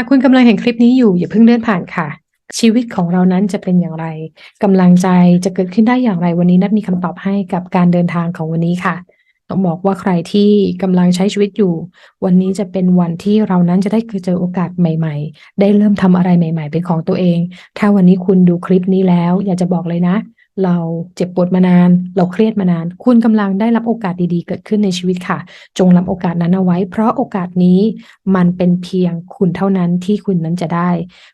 ากคุณกำลังเห็นคลิปนี้อยู่อย่าเพิ่งเลื่อนผ่านค่ะ ชีวิตของเรานั้นจะเป็นอย่างไรกำลังใจจะเกิดขึ้นได้อย่างไรวันนี้นัดมีคำตอบให้กับการเดินทางของวันนี้ค่ะต้องบอกว่าใครที่กำลังใช้ชีวิตอยู่ วันนี้จะเป็นวันที่เรานั้นจะได้เจอโอกาสใหม่ ๆ ได้เริ่มทำอะไรใหม่ ๆ เป็นของตัวเอง ถ้าวันนี้คุณดูคลิปนี้แล้ว อยากจะบอกเลยนะ เราเจ็บปวดมานาน เราเครียดมานาน คุณกำลังได้รับโอกาสดีๆ เกิดขึ้นในชีวิตค่ะ จงรับโอกาสนั้นเอาไว้ เพราะโอกาสนี้มันเป็นเพียงคุณเท่านั้นที่คุณนั้นจะได้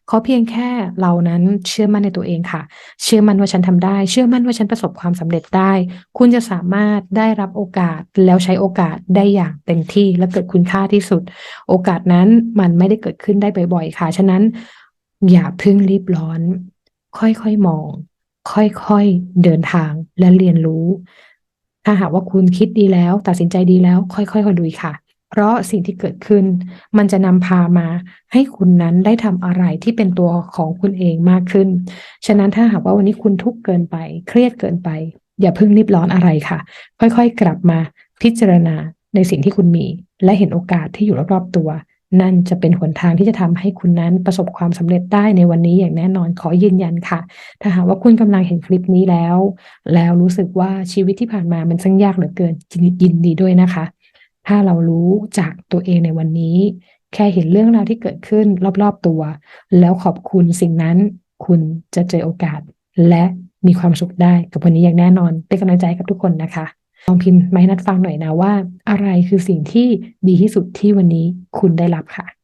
ขอเพียงแค่เรานั้นเชื่อมั่นในตัวเองค่ะ เชื่อมั่นว่าฉันทำได้ เชื่อมั่นว่าฉันประสบความสำเร็จได้ คุณจะสามารถได้รับโอกาสแล้วใช้โอกาสได้อย่างเต็มที่และเกิดคุณค่าที่สุด โอกาสนั้นมันไม่ได้เกิดขึ้นได้บ่อยๆ ค่ะ ฉะนั้นอย่าเพิ่งรีบร้อน ค่อยๆมอง ค่อยๆเดินทางและเรียนรู้ ถ้าหากว่าคุณคิดดีแล้ว ตัดสินใจดีแล้ว ค่อยๆคอยดูค่ะ เพราะสิ่งที่เกิดขึ้น มันจะนำพามาให้คุณนั้นได้ทำอะไรที่เป็นตัวของคุณเองมากขึ้น ฉะนั้นถ้าหากว่าวันนี้คุณทุกข์เกินไป เครียดเกินไป อย่าเพิ่งรีบร้อนอะไรค่ะ ค่อยๆ กลับมาพิจารณาในสิ่งที่คุณมี และเห็นโอกาสที่อยู่รอบๆตัว นั่นจะเป็นหนทางที่จะทำให้คุณนั้นประสบความสำเร็จได้ในวันนี้อย่างแน่นอนขอยืนยันค่ะ ถ้าหากว่าคุณกำลังเห็นคลิปนี้แล้ว แล้วรู้สึกว่าชีวิตที่ผ่านมามันช่างยากเหลือเกินยินดีด้วยนะคะ ถ้าเรารู้จากตัวเองในวันนี้ แค่เห็นเรื่องราวที่เกิดขึ้นรอบๆตัว แล้วขอบคุณสิ่งนั้นคุณจะเจอโอกาส และมีความสุขได้กับวันนี้อย่างแน่นอนเป็นกำลังใจกับทุกคนนะคะ ลองพิมพ์มาให้นัดฟังหน่อยนะว่า อะไรคือสิ่งที่ดีที่สุดที่วันนี้คุณได้รับค่ะ